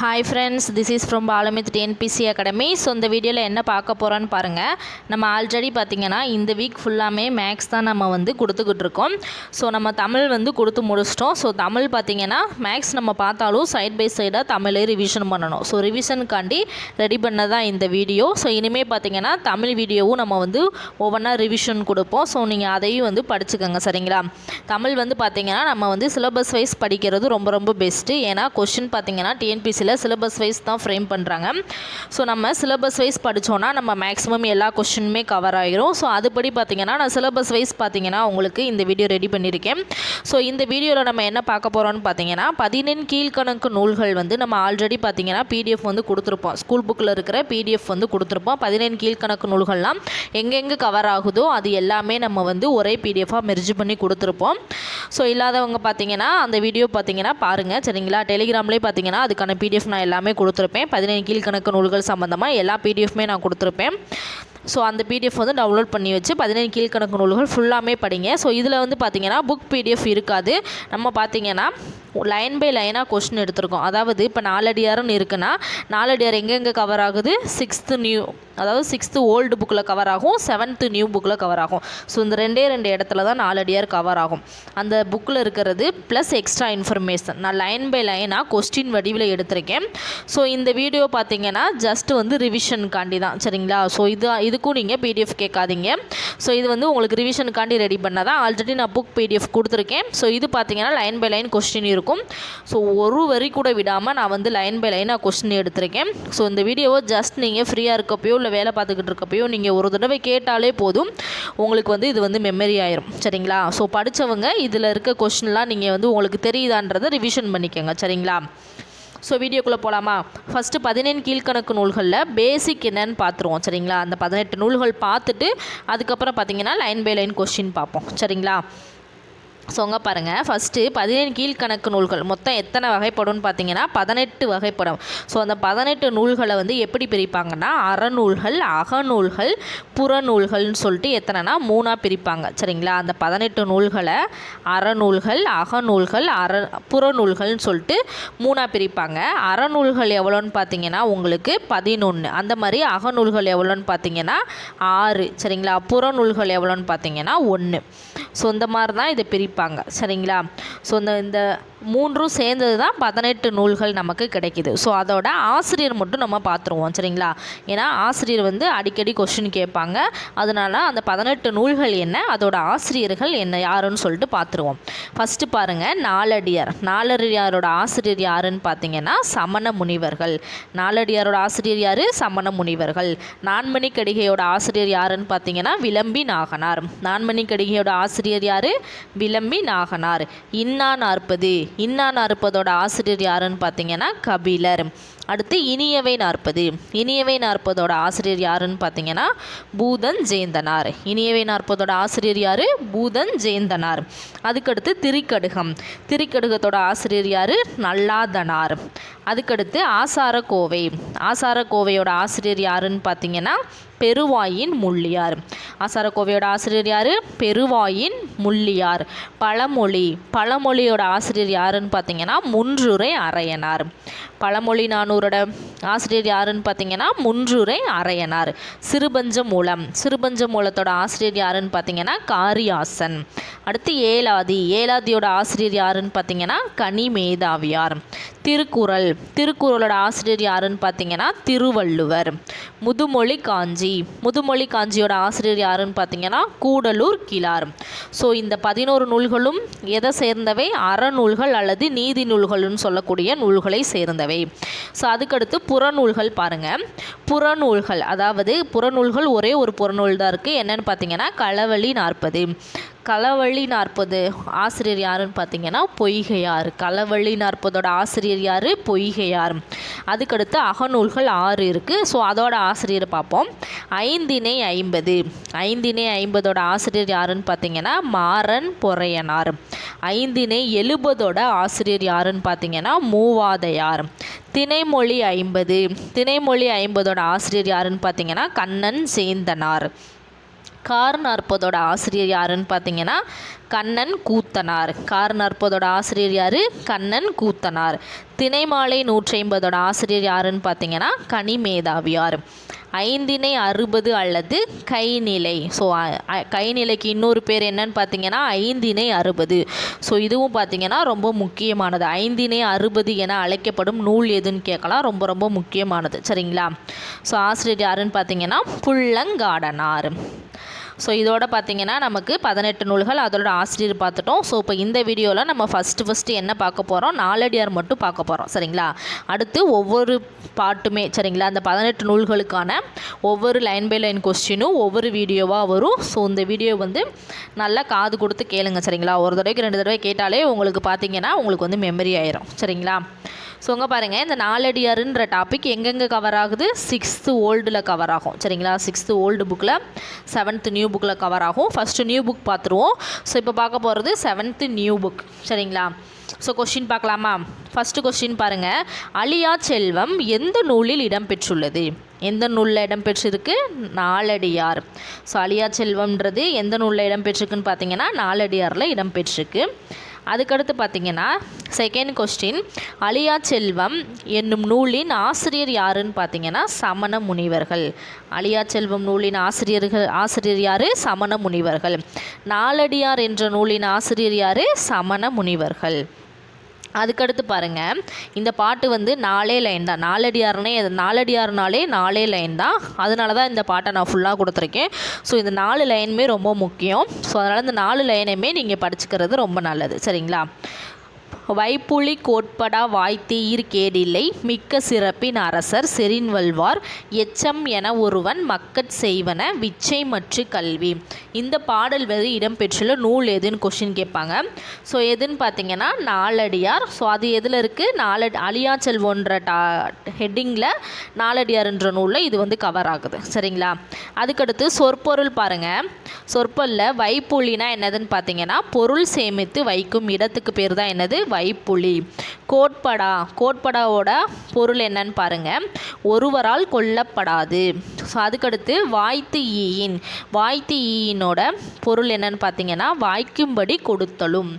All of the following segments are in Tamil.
Hi friends this is from Balamith TNPSC academy so இந்த வீடியோவில் என்ன பார்க்க போகிறோன்னு பாருங்கள் நம்ம ஆல்ரெடி பார்த்திங்கன்னா இந்த வீக் ஃபுல்லாமே மேக்ஸ் தான் நம்ம வந்து கொடுத்துக்கிட்டு இருக்கோம். ஸோ நம்ம தமிழ் வந்து கொடுத்து முடிச்சிட்டோம். ஸோ தமிழ் பார்த்திங்கன்னா மேக்ஸ் நம்ம பார்த்தாலும் சைட் பை சைடாக தமிழே ரிவிஷன் பண்ணணும். ஸோ ரிவிஷனுக்காண்டி ரெடி பண்ண தான் இந்த வீடியோ. ஸோ இனிமேல் பார்த்திங்கன்னா தமிழ் வீடியோவும் நம்ம வந்து ஒவ்வொன்றா ரிவிஷன் கொடுப்போம். ஸோ நீங்கள் அதையும் வந்து படிச்சுக்கோங்க சரிங்களா? தமிழ் வந்து பார்த்திங்கன்னா நம்ம வந்து சிலபஸ் வைஸ் படிக்கிறது ரொம்ப ரொம்ப பெஸ்ட்டு ஏன்னா கொஷின் பார்த்திங்கன்னா டிஎன்பிசியில் சிலபஸ் வைஸ் தான் ஃப்ரேம் பண்ணுறாங்க ஸோ நம்ம சிலபஸ் வைஸ் படித்தோன்னா நம்ம மேக்ஸிமம் எல்லா கொஷினுமே கவர் ஆகிரும் ஸோ அதுபடி பார்த்திங்கன்னா நான் சிலபஸ் வைஸ் பார்த்திங்கன்னா உங்களுக்கு இந்த வீடியோ ரெடி பண்ணியிருக்கேன் ஸோ இந்த வீடியோவில் நம்ம என்ன பார்க்க போகிறோம்னு பார்த்தீங்கன்னா பதினெண் கீழ்கணக்கு நூல்கள் வந்து நம்ம ஆல்ரெடி பார்த்திங்கன்னா பிடிஎஃப் வந்து கொடுத்துருப்போம். ஸ்கூல் புக்கில் இருக்கிற பிடிஎஃப் வந்து கொடுத்துருப்போம். பதினெண் கீழ்கணக்கு நூல்கள்லாம் எங்கெங்கே கவர் ஆகுதோ அது எல்லாமே நம்ம வந்து ஒரே பிடிஎஃபாக மெர்ஜ் பண்ணி கொடுத்துருப்போம். ஸோ இல்லாதவங்க பார்த்தீங்கன்னா அந்த வீடியோ பார்த்தீங்கன்னா பாருங்கள் சரிங்களா? டெலிகிராம்லேயே பார்த்தீங்கன்னா அதுக்கான பிடிஎஃப் நான் எல்லாமே கொடுத்துருப்பேன். பதினேழு கீழ்கணக்கு நூல்கள் சம்மந்தமாக எல்லா பிடிஎஃப்மே நான் கொடுத்துருப்பேன். ஸோ அந்த பிடிஎஃப் வந்து டவுன்லோட் பண்ணி வச்சு பதினேழு கீழ்கணக்கு நூல்கள் ஃபுல்லாமே படிங்க. ஸோ இதில் வந்து பார்த்திங்கன்னா புக் பிடிஎஃப் இருக்காது. நம்ம பார்த்தீங்கன்னா லைன் பை லைனாக கொஷின் எடுத்திருக்கோம். அதாவது இப்போ நாலடியார்னு இருக்குன்னா நாலடியார் எங்கெங்கே கவர் ஆகுது? சிக்ஸ்த்து நியூ அதாவது சிக்ஸ்த்து ஓல்டு புக்கில் கவர் ஆகும். செவன்த்து நியூ புக்கில் கவர் ஆகும். ஸோ இந்த ரெண்டே ரெண்டு இடத்துல தான் நாலடியார் கவர் ஆகும். அந்த புக்கில் இருக்கிறது ப்ளஸ் எக்ஸ்ட்ரா இன்ஃபர்மேஷன் நான் லைன் பை லைனாக கொஸ்டின் வடிவில் எடுத்திருக்கேன். ஸோ இந்த வீடியோ பார்த்தீங்கன்னா ஜஸ்ட் வந்து ரிவிஷனுக்காண்டி தான். சரிங்களா? ஸோ இது இதுக்கும் நீங்கள் பிடிஎஃப் கேட்காதீங்க. ஸோ இது வந்து உங்களுக்கு ரிவிஷனுக்காண்டி ரெடி பண்ணால் தான் ஆல்ரெடி நான் புக் பிடிஎஃப் கொடுத்துருக்கேன். ஸோ இது பார்த்தீங்கன்னா லைன் பை லைன் கொஸ்டின் இருக்கும். ஸோ ஒரு வரி கூட விடாமல் நான் வந்து லைன் பை லைனாக கொஸ்டின் எடுத்திருக்கேன். ஸோ இந்த வீடியோவை ஜஸ்ட் நீங்கள் ஃப்ரீயாக இருக்கப்பயோ இல்லை வேலை பார்த்துக்கிட்டு இருக்கப்பயோ நீங்கள் ஒரு தடவை கேட்டாலே போதும். உங்களுக்கு வந்து இது வந்து மெமரி ஆயிரும். சரிங்களா? ஸோ படித்தவங்க இதில் இருக்க கொஸ்டின்லாம் நீங்கள் வந்து உங்களுக்கு தெரியுதான்றதை ரிவிஷன் பண்ணிக்கோங்க. சரிங்களா? ஸோ வீடியோக்குள்ளே போகலாமா ஃபஸ்ட்டு பதினேழு கீழ்கணக்கு நூல்களில் பேசிக் என்னன்னு பார்த்துருவோம் சரிங்களா? அந்த பதினெட்டு நூல்கள் பார்த்துட்டு அதுக்கப்புறம் பார்த்தீங்கன்னா லைன் பை லைன் கொஸ்டின் பார்ப்போம் சரிங்களா? சொங்க பாருங்கள் ஃபஸ்ட்டு பதினேழு கீழ்கணக்கு நூல்கள். மொத்தம் எத்தனை வகைப்படும்னு பார்த்தீங்கன்னா பதினெட்டு வகைப்படும். ஸோ அந்த பதினெட்டு நூல்களை வந்து எப்படி பிரிப்பாங்கன்னா அறநூல்கள் அகநூல்கள் புறநூல்கள்னு சொல்லிட்டு எத்தனைனா மூணாக பிரிப்பாங்க. சரிங்களா? அந்த பதினெட்டு நூல்களை அறநூல்கள் அகநூல்கள் அற புறநூல்கள்னு சொல்லிட்டு மூணாக பிரிப்பாங்க. அறநூல்கள் எவ்வளோன்னு பார்த்தீங்கன்னா உங்களுக்கு பதினொன்று அந்த மாதிரி அகநூல்கள் எவ்வளோன்னு பார்த்தீங்கன்னா ஆறு. சரிங்களா? புறநூல்கள் எவ்வளோன்னு பார்த்தீங்கன்னா ஒன்று ஸோ இந்த மாதிரி தான் இதை பிரிப்பாங்க. இருப்பாங்க சரிங்களா? ஸோ இந்த இந்த மூன்றும் சேர்ந்தது தான் பதினெட்டு நூல்கள் நமக்கு கிடைக்கிது. ஸோ அதோட ஆசிரியர் மட்டும் நம்ம பார்த்துருவோம் சரிங்களா? ஏன்னா ஆசிரியர் வந்து அடிக்கடி கொஷின் கேட்பாங்க. அதனால் அந்த பதினெட்டு நூல்கள் என்ன அதோட ஆசிரியர்கள் என்ன யாருன்னு சொல்லிட்டு பார்த்துருவோம். ஃபஸ்ட்டு பாருங்கள் நாலடியார். நாலடியாரோட ஆசிரியர் யாருன்னு பார்த்தீங்கன்னா சமண முனிவர்கள். நாலடியாரோட ஆசிரியர் யார்? சமண முனிவர்கள். நான்மணி கடிகையோட ஆசிரியர் யாருன்னு பார்த்தீங்கன்னா விளம்பி நாகனார். நான்மணி கடிகையோட ஆசிரியர் யார்? விளம்பி நாகனார். இன்னா நாற்பது இன்னான் அறுப்பதோட ஆசிரியர் யாருன்னு பார்த்தீங்கன்னா கபிலர். அடுத்து இனியவை நாற்பது. இனியவை நாற்பதோட ஆசிரியர் யாருன்னு பார்த்தீங்கன்னா பூதன் ஜெயந்தனார். இனியவை நாற்பதோட ஆசிரியர் யார்? பூதன் ஜெயந்தனார். அதுக்கடுத்து திரிக்கடுகம். திரிக்கடுகத்தோட ஆசிரியர் யார்? நல்லாதனார். அதுக்கடுத்து ஆசாரக்கோவை. ஆசாரக்கோவையோட ஆசிரியர் யாருன்னு பார்த்தீங்கன்னா பெருவாயின் முள்ளியார். ஆசாரக்கோவையோட ஆசிரியர் யார்? பெருவாயின் முள்ளியார். பழமொழி. பழமொழியோட ஆசிரியர் யாருன்னு பார்த்தீங்கன்னா முன்றுரை அரையனார். பழமொழி நானூரோட ஆசிரியர் யாருன்னு பார்த்தீங்கன்னா முன்றுரை அரையனார். சிறுபஞ்ச மூலம். சிறுபஞ்ச மூலத்தோட ஆசிரியர் யாருன்னு பார்த்தீங்கன்னா காரியாசன். அடுத்து ஏலாதி. ஏலாதியோட ஆசிரியர் யாருன்னு பார்த்தீங்கன்னா கனி மேதாவியார் திருக்குறள். திருக்குறளோட ஆசிரியர் யாருன்னு பார்த்தீங்கன்னா திருவள்ளுவர். முதுமொழி காஞ்சி. முதுமொழி காஞ்சியோட ஆசிரியர் யாருன்னு பார்த்தீங்கன்னா கூடலூர் கிளார் ஸோ இந்த பதினோரு நூல்களும் எதை சேர்ந்தவை? அறநூல்கள் அல்லது நீதி நூல்கள்னு சொல்லக்கூடிய நூல்களை சேர்ந்தவை. ஸோ அதுக்கடுத்து புறநூல்கள் பாருங்கள் புறநூல்கள் அதாவது புறநூல்கள் ஒரே ஒரு புறநூல் தான் இருக்குது என்னென்னு பார்த்தீங்கன்னா களவழி நாற்பது. களவழி நாற்பது. ஆசிரியர் யாருன்னு பார்த்தீங்கன்னா பொய்கையார். களவழி நாற்பதோட ஆசிரியர் யார்? பொய்கையார். அதுக்கடுத்து அகநூல்கள் ஆறு இருக்குது ஸோ அதோட ஆசிரியர் பார்ப்போம். ஐந்திணை ஐம்பது. ஐந்திணை ஐம்பதோட ஆசிரியர் யாருன்னு பார்த்தீங்கன்னா மாறன் பொறையனார். ஐந்திணை எழுபதோட ஆசிரியர் யாருன்னு பார்த்தீங்கன்னா மூவாதையார். திணைமொழி ஐம்பது. திணைமொழி ஐம்பதோட ஆசிரியர் யாருன்னு பார்த்தீங்கன்னா கண்ணன் சேந்தனார். கார் நாற்பதோட ஆசிரியர் யாருன்னு பார்த்தீங்கன்னா கண்ணன் கூத்தனார். கார் நாற்பதோட ஆசிரியர் யார்? கண்ணன் கூத்தனார். திணைமாலை நூற்றி ஐம்பதோட ஆசிரியர் யாருன்னு பார்த்தீங்கன்னா கனிமேதாவியார் ஐந்தினை அறுபது அல்லது கைநிலை. ஸோ கைநிலைக்கு இன்னொரு பேர் என்னன்னு பார்த்தீங்கன்னா ஐந்தினை அறுபது. ஸோ இதுவும் பார்த்தீங்கன்னா ரொம்ப முக்கியமானது. ஐந்தினை அறுபது என அழைக்கப்படும் நூல் எதுன்னு கேட்கலாம். ரொம்ப ரொம்ப முக்கியமானது. சரிங்களா? ஸோ ஆசிரியர் யாருன்னு பார்த்தீங்கன்னா புள்ளங்காடனார். ஸோ இதோட பார்த்தீங்கன்னா நமக்கு பதினெட்டு நூல்கள் அதோட ஆசிரியர் பார்த்துட்டோம் ஸோ இப்போ இந்த வீடியோவில் நம்ம ஃபஸ்ட்டு ஃபஸ்ட்டு என்ன பார்க்க போகிறோம் நாலடியார் மட்டும் பார்க்க போகிறோம் சரிங்களா? அடுத்து ஒவ்வொரு பாட்டுமே சரிங்களா? அந்த பதினெட்டு நூல்களுக்கான ஒவ்வொரு லைன் பை லைன் கொஸ்டினும் ஒவ்வொரு வீடியோவாக வரும். ஸோ இந்த வீடியோ வந்து நல்லா காது கொடுத்து கேளுங்க சரிங்களா? ஒரு தடவைக்கு ரெண்டு தடவை கேட்டாலே உங்களுக்கு பார்த்தீங்கன்னா உங்களுக்கு வந்து மெமரி ஆயிரும். சரிங்களா? ஸோ அங்கே பாருங்கள் இந்த நாலடியாருன்ற டாபிக் எங்கெங்கே கவர் ஆகுது? சிக்ஸ்த்து ஓல்டில் கவர் ஆகும். சரிங்களா? சிக்ஸ்த்து ஓல்டு புக்கில் செவன்த்து நியூ புக்கில் கவர் ஆகும். ஃபஸ்ட்டு நியூ புக் பார்த்துருவோம் ஸோ இப்போ பார்க்க போகிறது செவன்த்து நியூ புக் சரிங்களா? ஸோ கொஷின் பார்க்கலாமா? ஃபஸ்ட்டு கொஷின் பாருங்கள் அழியா செல்வம் எந்த நூலில் இடம்பெற்றுள்ளது எந்த நூலில் இடம்பெற்றிருக்கு நாலடியார். ஸோ அழியா செல்வம்ன்றது எந்த நூலில் இடம்பெற்றிருக்குன்னு பார்த்தீங்கன்னா நாலடியாரில் இடம்பெற்றிருக்கு அதுக்கடுத்து பார்த்தீங்கன்னா செகண்ட் கொஸ்டின் அழியா செல்வம் என்னும் நூலின் ஆசிரியர் யாருன்னு பார்த்தீங்கன்னா சமண முனிவர்கள். அழியா செல்வம் நூலின் ஆசிரியர்கள் ஆசிரியர் யார்? சமண முனிவர்கள். நாலடியார் என்ற நூலின் ஆசிரியர் யார்? சமண முனிவர்கள். அதுக்கடுத்து பாருங்கள் இந்த பாட்டு வந்து நாலே லைன் தான். நாலடியார்னே நாலடியார்னாலே நாலே லைன் தான். அதனால தான் இந்த பாட்டை நான் ஃபுல்லாக கொடுத்துருக்கேன். ஸோ இந்த நாலு லைனுமே ரொம்ப முக்கியம். ஸோ அதனால் இந்த நாலு லைனுமே நீங்கள் படிச்சுக்கிறது ரொம்ப நல்லது. சரிங்களா? வைப்புலி கோட்படா வாய்த்தீர் கேடில்லை மிக்க சிறப்பின் அரசர் செறின்வல்வார் எச்சம் என ஒருவன் மக்கட் செய்வன விச்சை மற்று கல்வி. இந்த பாடல் வரி இடம்பெற்றுள்ள நூல் எதுன்னு கொஷின் கேட்பாங்க. ஸோ எதுன்னு பார்த்தீங்கன்னா நாலடியார். ஸோ அது எதில் இருக்குது நாலடி ஒன்ற டா ஹெட்டிங்கில் நாலடியார்ன்ற நூலில் இது வந்து கவர் ஆகுது. சரிங்களா? அதுக்கடுத்து சொற்பொருள் பாருங்கள் சொற்பொருளில் வைப்புலினா என்னதுன்னு பார்த்தீங்கன்னா பொருள் சேமித்து வைக்கும் இடத்துக்கு பேர் தான் என்னது? கைப்புலி கோட்படா. கோட்படாவோட பொருள் என்னன்னு பாருங்கள் ஒருவரால் கொல்லப்படாது. ஸோ அதுக்கடுத்து வாய்த்து ஈயின். வாய்த்து ஈயினோட பொருள் என்னன்னு பார்த்தீங்கன்னா வாய்க்கும்படி கொடுத்தலும்.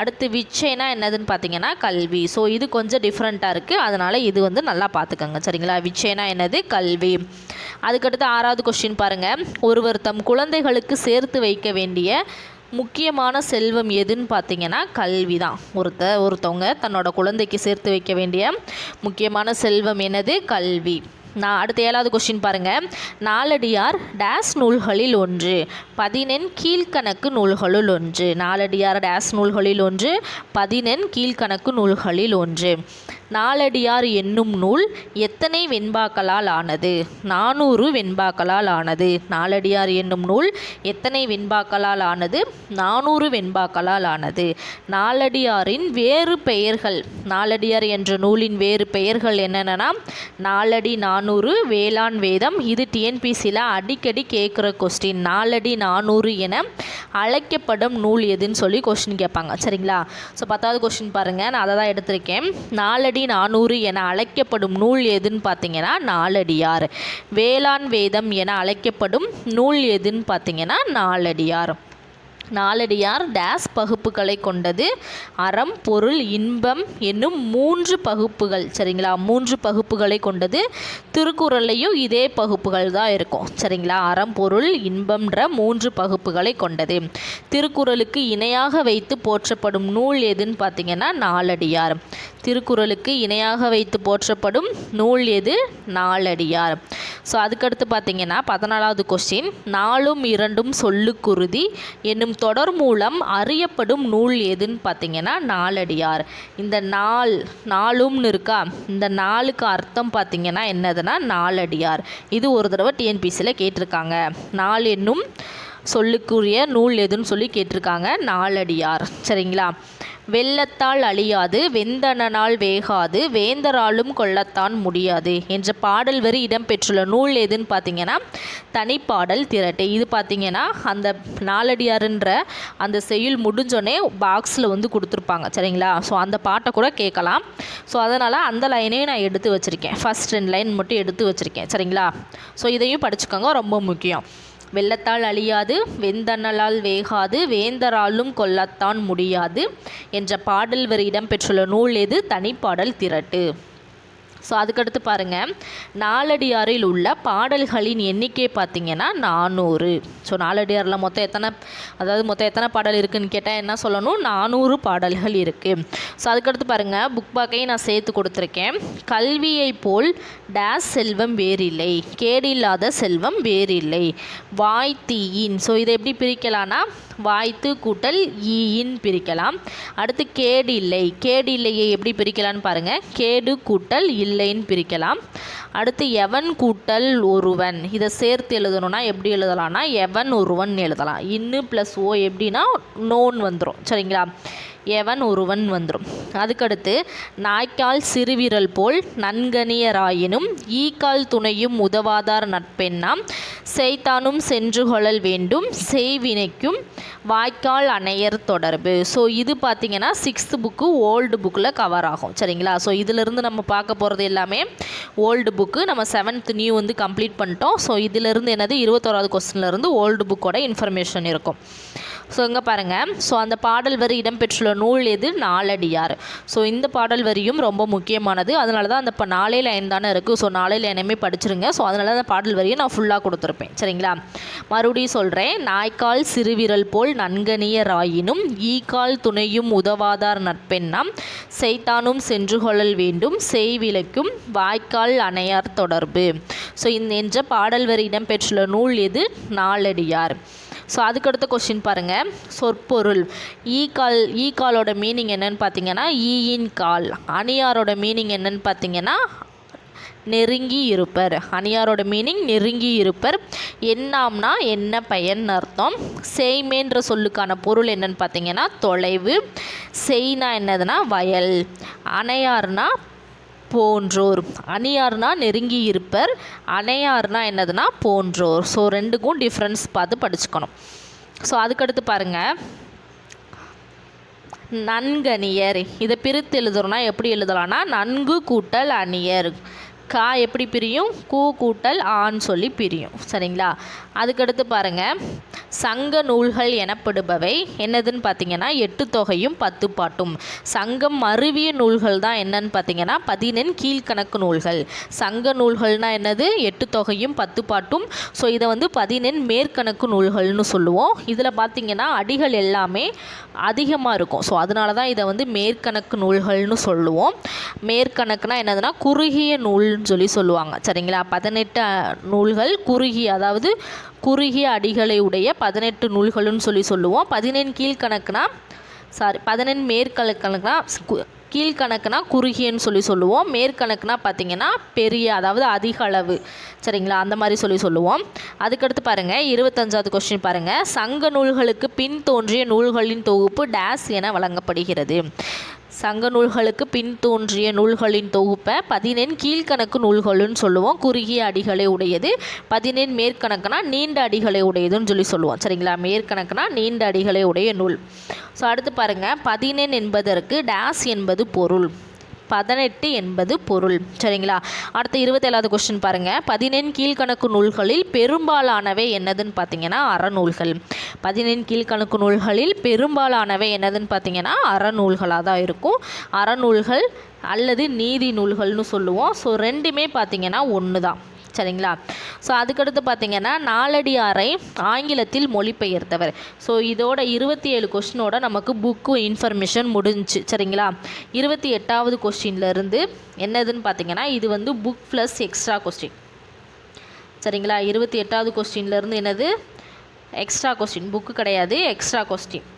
அடுத்து விச்சைனா என்னதுன்னு பார்த்தீங்கன்னா கல்வி. ஸோ இது கொஞ்சம் டிஃப்ரெண்ட்டாக இருக்குது அதனால் இது வந்து நல்லா பார்த்துக்கோங்க சரிங்களா? விச்சைனா என்னது? கல்வி. அதுக்கடுத்து ஆறாவது கொஸ்டின் பாருங்கள் ஒருவர் தம் குழந்தைகளுக்கு சேர்த்து வைக்க வேண்டிய முக்கியமான செல்வம் எதுன்னு பார்த்தீங்கன்னா கல்வி தான். ஒருத்த ஒருத்தவங்க தன்னோட குழந்தைக்கு சேர்த்து வைக்க வேண்டிய முக்கியமான செல்வம் என்னது? கல்வி. நான் அடுத்த ஏழாவது கொஸ்டின் பாருங்கள் நாலடியார் டேஸ் நூல்களில் ஒன்று பதினெண் கீழ்கணக்கு நூல்களுள் ஒன்று. நாலடியார் டேஸ் நூல்களில் ஒன்று பதினெண் கீழ்கணக்கு நூல்களில் ஒன்று. நாலடியார் என்னும் நூல் எத்தனை வெண்பாக்களால் ஆனது? நானூறு வெண்பாக்களால் ஆனது. நாலடியார் என்னும் நூல் எத்தனை வெண்பாக்களால் ஆனது? நானூறு வெண்பாக்களால் ஆனது. நாலடியாரின் வேறு பெயர்கள். நாலடியார் என்ற நூலின் வேறு பெயர்கள் என்னென்னா நாலடி நானூறு வேளாண் வேதம். இது டிஎன்பிசியில் அடிக்கடி கேட்குற கொஸ்டின் நாலடி நானூறு என அழைக்கப்படும் நூல் எதுன்னு சொல்லி கொஸ்டின் கேட்பாங்க. சரிங்களா? ஸோ பத்தாவது கொஸ்டின் பாருங்கள் நான் அதை தான் எடுத்திருக்கேன். நாலடி நானூறு என அழைக்கப்படும் நூல் எதுன்னு பார்த்தீங்கன்னா நாலடியார். வேளாண் வேதம் என அழைக்கப்படும் நூல் எதுன்னு பார்த்தீங்கன்னா நாலடியார். நாலடியார் டேஸ் பகுப்புகளை கொண்டது. அறம் பொருள் இன்பம் என்னும் மூன்று பகுப்புகள். சரிங்களா? மூன்று பகுப்புகளை கொண்டது. திருக்குறள்லையும் இதே பகுப்புகள் தான் இருக்கும். சரிங்களா? அறம் பொருள் இன்பம்ன்ற மூன்று பகுப்புகளை கொண்டது. திருக்குறளுக்கு இணையாக வைத்து போற்றப்படும் நூல் எதுன்னு பார்த்தீங்கன்னா நாலடியார் திருக்குறளுக்கு இணையாக வைத்து போற்றப்படும் நூல் எது? நாலடியார் ஸோ அதுக்கடுத்து பார்த்தீங்கன்னா பதினாலாவது கொஸ்டின் நாலும் இரண்டும் சொல்லுக்குருதி என்னும் தொடர் மூலம் அறியப்படும் நூல் எதுன்னு பார்த்தீங்கன்னா நாலடியார். இந்த நாள் நாளும்னு இருக்கா? இந்த நாளுக்கு அர்த்தம் பார்த்தீங்கன்னா என்னதுன்னா நாலடியார். இது ஒரு தடவை டிஎன்பிசியில் கேட்டிருக்காங்க. நாள் என்னும் சொல்லுக்குரிய நூல் எதுன்னு சொல்லி கேட்டிருக்காங்க நாலடியார். சரிங்களா? வெள்ளத்தால் அழியாது வெந்தனால் வேகாது வேந்தராலும் கொள்ளத்தான் முடியாது என்ற பாடல் வரி இடம்பெற்றுள்ள நூல் எதுன்னு பார்த்தீங்கன்னா தனிப்பாடல் திரட்டு. இது பார்த்தீங்கன்னா அந்த நாலடியாருன்ற அந்த செய்யுள் முடிஞ்சோடனே பாக்ஸில் வந்து கொடுத்துருப்பாங்க சரிங்களா? ஸோ அந்த பாட்டை கூட கேட்கலாம். ஸோ அதனால் அந்த லைனையும் நான் எடுத்து வச்சுருக்கேன். ஃபஸ்ட் ரெண்டு லைன் மட்டும் எடுத்து வச்சுருக்கேன் சரிங்களா? ஸோ இதையும் படிச்சுக்கோங்க ரொம்ப முக்கியம். வெள்ளத்தால் அழியாது வெந்தண்ணலால் வேகாது வேந்தராலும் கொல்லத்தான் முடியாது என்ற பாடல் வரி இடம்பெற்றுள்ள நூல் எது? தனிப்பாடல் திரட்டு. ஸோ அதுக்கடுத்து பாருங்கள் நாலடியாரில் உள்ள பாடல்களின் எண்ணிக்கை பார்த்தீங்கன்னா நானூறு. ஸோ நாலடியாரில் மொத்தம் எத்தனை அதாவது மொத்தம் எத்தனை பாடல் இருக்குதுன்னு கேட்டால் என்ன சொல்லணும்? நானூறு பாடல்கள் இருக்குது ஸோ அதுக்கடுத்து பாருங்கள் புக் பாக்கையும் நான் சேர்த்து கொடுத்துருக்கேன். கல்வியை போல் டேஸ் செல்வம் வேறில்லை. கேடில்லாத செல்வம் வேறில்லை. வாய்த்தீயின் ஸோ இதை எப்படி பிரிக்கலாம்னா வாய்த்து கூட்டல் ஈயின் பிரிக்கலாம். அடுத்து கேடு இல்லை கேடு இல்லையை எப்படி பிரிக்கலான்னு பாருங்கள் கேடு கூட்டல் இல்லைன்னு பிரிக்கலாம். அடுத்து எவன் கூட்டல் ஒருவன்? இதை சேர்த்து எழுதணும்னா எப்படி எழுதலாம்னா எவன் ஒருவன் எழுதலாம். இன்னு ப்ளஸ் ஓ எப்படின்னா நோன் வந்துடும் சரிங்களா? எவன் ஒருவன் வந்துடும் அதுக்கடுத்து நாய்க்கால் சிறுவிரல் போல் நன்கனியராயினும் ஈக்கால் துணையும் உதவாதார் நட்பெண்ணாம். செய்தானும் சென்று கொள்ளல் வேண்டும் செய்வினைக்கும் வாய்க்கால் அணையர் தொடர்பு. ஸோ இது பார்த்தீங்கன்னா சிக்ஸ்த்து புக்கு ஓல்டு புக்கில் கவர் ஆகும். சரிங்களா? ஸோ இதிலிருந்து நம்ம பார்க்க போகிறது எல்லாமே ஓல்டு புக்கு நம்ம செவன்த் நியூ வந்து கம்ப்ளீட் பண்ணிட்டோம். ஸோ இதிலிருந்து என்னது? இருபத்தோராவது கொஸ்டின்லேருந்து ஓல்டு புக்கோட இன்ஃபர்மேஷன் இருக்கும். ஸோ இங்கே பாருங்கள் ஸோ அந்த பாடல் வரி இடம்பெற்றுள்ள நூல் எது? நாலடியார். ஸோ இந்த பாடல் வரியும் ரொம்ப முக்கியமானது. அதனால தான் அந்த இப்போ நாளே லைன் தானே இருக்குது ஸோ நாளே லைனுமே படிச்சிருங்க. ஸோ அதனால தான் அந்த பாடல் வரியை நான் ஃபுல்லாக கொடுத்துருப்பேன். சரிங்களா? மறுபடியும் சொல்கிறேன் நாய்க்கால் சிறுவிரல் போல் நன்கனிய ராயினும் ஈக்கால் துணையும் உதவாதார் நட்பெண்ணாம் செய்தானும் சென்று கொள்ளல் வேண்டும் செய்விலைக்கும் வாய்க்கால் அணையார் தொடர்பு. ஸோ இந்த என்ற பாடல் வரி இடம்பெற்றுள்ள நூல் எது? நாலடியார். ஸோ அதுக்கடுத்த கொஷின் பாருங்கள் சொற்பொருள். ஈ கால் ஈ காலோட மீனிங் என்னன்னு பார்த்தீங்கன்னா ஈயின் கால். அணியாரோட மீனிங் என்னன்னு பார்த்தீங்கன்னா நெருங்கி இருப்பர். அணியாரோட மீனிங் நெருங்கி இருப்பர். என்னாம்னா என்ன பயன் அர்த்தம்? செய்மேன்ற சொல்லுக்கான பொருள் என்னன்னு பார்த்தீங்கன்னா தொலைவு. செய்னா என்னதுன்னா வயல். அணையார்னா போன்றோர். அணியார்னா நெருங்கி இருப்பர் அணையார்னா என்னதுன்னா போன்றோர். ஸோ ரெண்டுக்கும் டிஃப்ரென்ஸ் பார்த்து படிச்சுக்கணும். ஸோ அதுக்கடுத்து பாருங்கள் நன்கணியர். இதை பிரித்து எழுதுறோம்னா எப்படி எழுதலாம்னா நன்கு கூட்டல் அணியர். கா எப்படி பிரியும்? கூ கூட்டல் ஆன்னு சொல்லி பிரியும். சரிங்களா? அதுக்கடுத்து பாருங்கள் சங்க நூல்கள் எனப்படுபவை என்னதுன்னு பார்த்தீங்கன்னா எட்டு தொகையும் பத்து பாட்டும். சங்கம் மருவிய நூல்கள் தான் என்னன்னு பார்த்தீங்கன்னா பதினெண் கீழ்கணக்கு நூல்கள். சங்க நூல்கள்னா என்னது? எட்டு தொகையும் பத்து பாட்டும். ஸோ இதை வந்து பதினெண் மேற்கணக்கு நூல்கள்னு சொல்லுவோம். இதில் பார்த்தீங்கன்னா அடிகள் எல்லாமே அதிகமாக இருக்கும். ஸோ அதனால தான் இதை வந்து மேற்கணக்கு நூல்கள்னு சொல்லுவோம். மேற்கணக்குனா என்னதுன்னா குறுகிய நூல் நூல்னு சொல்லி சொல்லுவாங்க. சரிங்களா? பதினெட்டு நூல்கள் குறுகிய அதாவது குறுகிய அடிகளை உடைய பதினெட்டு நூல்கள்னு சொல்லி சொல்லுவோம். பதினெண் கீழ்கணக்குனா சாரி பதினெண் மேற்கணக்குனா கு- கீழ்கணக்குனா குறுகியன்னு சொல்லி சொல்லுவோம். மேற்கணக்குனா பார்த்தீங்கன்னா பெரிய அதாவது அதிக அளவு. சரிங்களா? அந்த மாதிரி சொல்லி சொல்லுவோம். அதுக்கடுத்து பாருங்கள் இருபத்தஞ்சாவது கொஸ்டின் பாருங்கள் சங்க நூல்களுக்கு பின் தோன்றிய நூல்களின் தொகுப்பு டேஸ் என வழங்கப்படுகிறது. சங்க நூல்களுக்கு பின் தோன்றிய நூல்களின் தொகுப்பை பதினெண் கீழ்கணக்கு நூல்கள்னு சொல்லுவோம். குறுகிய அடிகளை உடையது. பதினெண் மேற்கணக்குனா நீண்ட அடிகளை உடையதுன்னு சொல்லி சொல்லுவோம். சரிங்களா? மேற்கணக்குனா நீண்ட அடிகளை உடைய நூல். ஸோ அடுத்து பாருங்கள் பதினெண் என்பதற்கு டேஸ் என்பது பொருள். பதினெட்டு என்பது பொருள். சரிங்களா? அடுத்த இருபத்தேழாவது கொஸ்டின் பாருங்கள் பதினெண் கீழ்கணக்கு நூல்களில் பெரும்பாலானவை என்னதுன்னு பார்த்தீங்கன்னா அறநூல்கள் பதினெண் கீழ்கணக்கு நூல்களில் பெரும்பாலானவை என்னதுன்னு பார்த்தீங்கன்னா அறநூல்களாக தான் இருக்கும். அறநூல்கள் அல்லது நீதி நூல்கள்னு சொல்லுவோம். ஸோ ரெண்டுமே பார்த்தீங்கன்னா ஒன்று தான் சரிங்களா? ஸோ அதுக்கடுத்து பார்த்தீங்கன்னா நாலடியாரை ஆங்கிலத்தில் மொழிபெயர்த்தவர். ஸோ இதோட இருபத்தி ஏழு கொஸ்டினோட நமக்கு புக்கு இன்ஃபர்மேஷன் முடிஞ்சிச்சு சரிங்களா? இருபத்தி எட்டாவது கொஸ்டின்லேருந்து என்னதுன்னு பார்த்தீங்கன்னா இது வந்து புக் ப்ளஸ் எக்ஸ்ட்ரா கொஸ்டின் சரிங்களா? இருபத்தி எட்டாவது கொஸ்டின்லேருந்து என்னது? எக்ஸ்ட்ரா கொஸ்டின் புக்கு கிடையாது எக்ஸ்ட்ரா கொஸ்டின்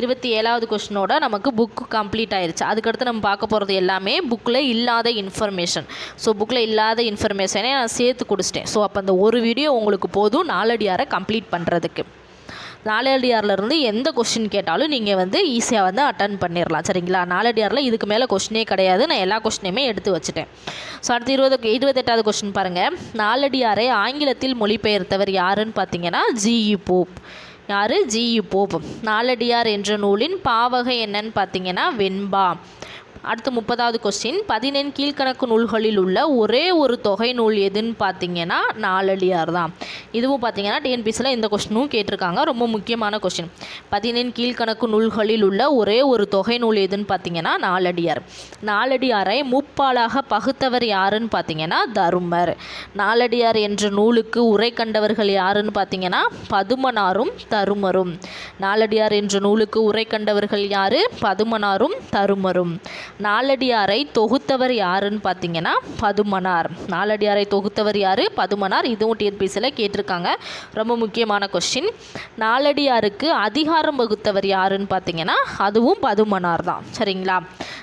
இருபத்தி ஏழாவது கொஷினோட நமக்கு புக்கு கம்ப்ளீட் ஆயிருச்சு. அதுக்கடுத்து நம்ம பார்க்க போகிறது எல்லாமே புக்கில் இல்லாத இன்ஃபர்மேஷன் ஸோ புக்கில் இல்லாத இன்ஃபர்மேஷனே நான் சேர்த்து கொடுத்துட்டேன் ஸோ அப்போ அந்த ஒரு வீடியோ உங்களுக்கு போதும். நாலடியாரை கம்ப்ளீட் பண்ணுறதுக்கு நாலடியாரில் இருந்து எந்த கொஸ்டின் கேட்டாலும் நீங்கள் வந்து ஈஸியாக வந்து அட்டன் பண்ணிடலாம் சரிங்களா? நாலடியாரில் இதுக்கு மேலே கொஸ்டினே கிடையாது. நான் எல்லா கொஷினையுமே எடுத்து வச்சுட்டேன். ஸோ அடுத்து இருபது இருபத்தெட்டாவது கொஸ்டின் பாருங்கள் நாலடியாரை ஆங்கிலத்தில் மொழிபெயர்த்தவர் யாருன்னு பார்த்தீங்கன்னா ஜிஇ போப். யார் ஜி போப் நாலடியார் என்ற நூலின் பாவகை என்னன்னு பார்த்தீங்கன்னா வெண்பா. அடுத்து முப்பதாவது கொஸ்டின் பதினெண் கீழ்க்கணக்கு நூல்களில் உள்ள ஒரே ஒரு தொகை நூல் எதுன்னு பார்த்தீங்கன்னா நாலடியார் தான் இதுவும் பார்த்தீங்கன்னா டிஎன்பிசியில் இந்த கொஸ்டினும் கேட்டிருக்காங்க. ரொம்ப முக்கியமான கொஸ்டின் பதினெண் கீழ்கணக்கு நூல்களில் உள்ள ஒரே ஒரு தொகை நூல் எதுன்னு பார்த்தீங்கன்னா நாலடியார். நாலடியாரை முப்பாலாக பகுத்தவர் யாருன்னு பார்த்தீங்கன்னா தருமர். நாலடியார் என்ற நூலுக்கு உரை கண்டவர்கள் யாருன்னு பார்த்தீங்கன்னா பதுமனாரும் தருமரும். நாலடியார் என்ற நூலுக்கு உரை கண்டவர்கள் யாரு? பதுமனாரும் தருமரும். நாலடியாரை தொகுத்தவர் யாருன்னு பார்த்தீங்கன்னா பதுமனார். நாலடியாரை தொகுத்தவர் யார்? பதுமனார். இதுவும் டிஎன்பிசியில் கேட்டிருக்காங்க. ரொம்ப முக்கியமான கொஸ்டின் நாலடியாருக்கு அதிகாரம் வகுத்தவர் யாருன்னு பார்த்தீங்கன்னா அதுவும் பதுமனார் தான். சரிங்களா?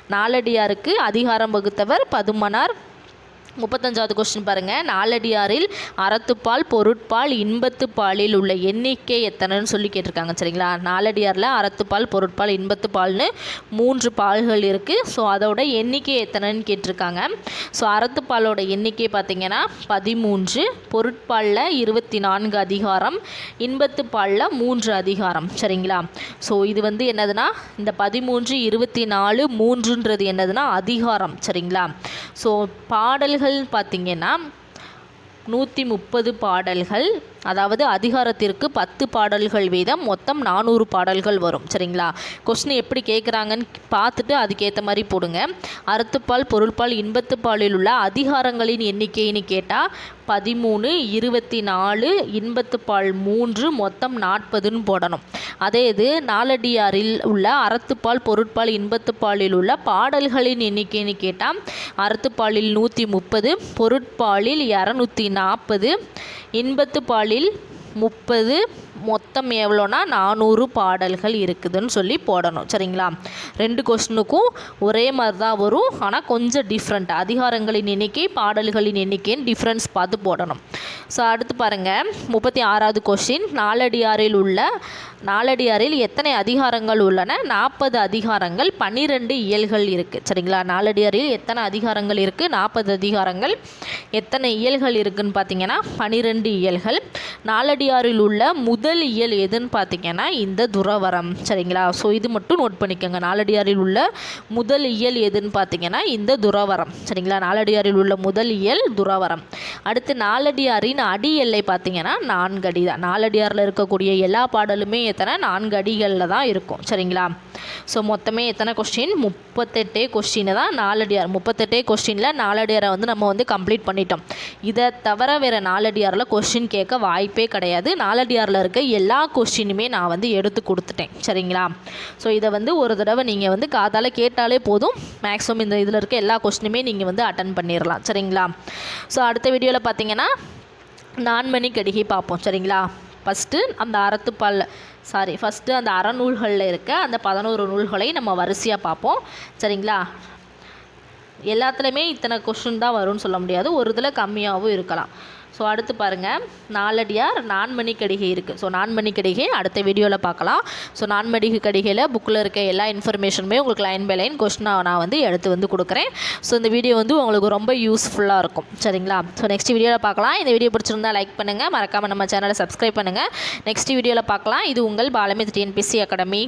நாலடியாருக்கு அதிகாரம் வகுத்தவர் பதுமனார். முப்பத்தஞ்சாவது கொஸ்டின் பாருங்கள் நாலடியாரில் அறத்துப்பால் பொருட்பால் இன்பத்துப்பாலில் உள்ள எண்ணிக்கை எத்தனைன்னு சொல்லி கேட்டிருக்காங்க சரிங்களா? நாலடியாரில் அறத்துப்பால் பொருட்பால் இன்பத்துப்பால்னு மூன்று பால்கள் இருக்குது ஸோ அதோட எண்ணிக்கை எத்தனைன்னு கேட்டிருக்காங்க. ஸோ அறத்துப்பாலோட எண்ணிக்கை பார்த்திங்கன்னா பதிமூன்று பொருட்பாலில் இருபத்தி நான்கு அதிகாரம் இன்பத்துப்பாலில் மூன்று அதிகாரம் சரிங்களா? ஸோ இது வந்து என்னதுன்னா இந்த பதிமூன்று இருபத்தி நாலு மூன்றுன்றது என்னதுன்னா அதிகாரம் சரிங்களா? ஸோ பாடல்கள் பார்த்திங்கன்னா நூற்றி முப்பது பாடல்கள் அதாவது அதிகாரத்திற்கு பத்து பாடல்கள் வீதம் மொத்தம் நானூறு பாடல்கள் வரும். சரிங்களா? கொஸ்டின் எப்படி கேட்குறாங்கன்னு பார்த்துட்டு அதுக்கேற்ற மாதிரி போடுங்க. அறத்துப்பால் பொருள்பால் இன்பத்துப்பாலில் உள்ள அதிகாரங்களின் எண்ணிக்கைன்னு கேட்டால் பதிமூணு இருபத்தி நாலு இன்பத்துப்பால் மூன்று மொத்தம் நாற்பதுன்னு போடணும். அதே இது நாலடியாரில் உள்ள அறத்துப்பால் பொருட்பால் இன்பத்துப்பாலில் உள்ள பாடல்களின் எண்ணிக்கைன்னு கேட்டால் அறத்துப்பாலில் நூற்றி முப்பது பொருட்பாலில் இரநூத்தி நாற்பது இன்பத்துப்பாலில் முப்பது மொத்தம் எவ்வளோனா நானூறு பாடல்கள் இருக்குதுன்னு சொல்லி போடணும் சரிங்களா? ரெண்டு கொஸ்டினுக்கும் ஒரே மாதிரி தான் வரும் ஆனால் கொஞ்சம் டிஃப்ரெண்ட் அதிகாரங்களின் எண்ணிக்கை பாடல்களின் எண்ணிக்கைன்னு டிஃப்ரென்ஸ் பார்த்து போடணும். ஸோ அடுத்து பாருங்கள் முப்பத்தி ஆறாவது கொஸ்டின் நாலடியாரில் உள்ள நாலடியாரில் எத்தனை அதிகாரங்கள் உள்ளன? நாற்பது அதிகாரங்கள் பன்னிரெண்டு இயல்கள் இருக்குது சரிங்களா? நாலடியாரில் எத்தனை அதிகாரங்கள் இருக்குது நாற்பது அதிகாரங்கள் எத்தனை இயல்கள் இருக்குதுன்னு பார்த்தீங்கன்னா பன்னிரெண்டு இயல்கள். நாலடியாரில் உள்ள முதல் இயல் எதுன்னு பார்த்தீங்கன்னா இந்த துறவரம். சரிங்களா? ஸோ இது மட்டும் நோட் பண்ணிக்கோங்க. நாலடியாரில் உள்ள முதல் இயல் எதுன்னு பார்த்தீங்கன்னா இந்த துறவரம். சரிங்களா? நாலடியாரில் உள்ள முதல் இயல் துறவரம். அடுத்து நாலடியாரின் அடி எல்லை பார்த்தீங்கன்னா நான்கடி தான். நாலடியாரில் இருக்கக்கூடிய எல்லா பாடலுமே எத்தனை? நான்கு அடிகளில் தான் இருக்கும். சரிங்களா? ஸோ மொத்தமே எத்தனை கொஸ்டின் முப்பத்தெட்டே கொஸ்டின் தான் நாலடியார். முப்பத்தெட்டே கொஸ்டினில் நாலடியாரை வந்து நம்ம வந்து கம்ப்ளீட் பண்ணிட்டோம். இதை தவிர வேறு நாலடியாரில் கொஸ்டின் கேட்க வாய்ப்பே கிடையாது. நாலடியாரில் இருக்க எல்லா கொஸ்டினுமே நான் வந்து எடுத்து கொடுத்துட்டேன். சரிங்களா? ஸோ இதை வந்து ஒரு தடவை நீங்கள் வந்து காதால் கேட்டாலே போதும். மேக்ஸிமம் இந்த இதில் இருக்க எல்லா கொஸ்டினுமே நீங்கள் வந்து அட்டன் பண்ணிடலாம் சரிங்களா? ஸோ அடுத்த வீடியோவில் பார்த்தீங்கன்னா நான்மணி கடிகை பார்ப்போம். சரிங்களா? ஃபஸ்ட்டு அந்த அறத்துப்பால் சாரி ஃபஸ்ட்டு அந்த அறநூல்களில் இருக்க அந்த பதினோரு நூல்களை நம்ம வரிசையாக பார்ப்போம். சரிங்களா? எல்லாத்துலேயுமே இத்தனை கொஷின் தான் வரும்னு சொல்ல முடியாது. ஒரு இதில் கம்மியாகவும் இருக்கலாம். ஸோ அடுத்து பாருங்கள் நாலடியார் நான்மணி கடிகை இருக்குது ஸோ நான்மணி கடிகை அடுத்த வீடியோவில் பார்க்கலாம். ஸோ நான்மணி கடிகையில் புக்கில் இருக்க எல்லா இன்ஃபர்மேஷனுமே உங்களுக்கு லைன் பை லைன் கொஸ்டினாக நான் வந்து எடுத்து வந்து கொடுக்குறேன். ஸோ இந்த வீடியோ வந்து உங்களுக்கு ரொம்ப யூஸ்ஃபுல்லாக இருக்கும். சரிங்களா? ஸோ நெக்ஸ்ட் வீடியோவில் பார்க்கலாம். இந்த வீடியோ பிடிச்சிருந்தா லைக் பண்ணுங்கள் மறக்காமல் நம்ம சேனலை சப்ஸ்கிரைப் பண்ணுங்கள் நெக்ஸ்ட் வீடியோவில் பார்க்கலாம். இது உங்கள் பாலமித் டிஎன்பிசி அகாடமி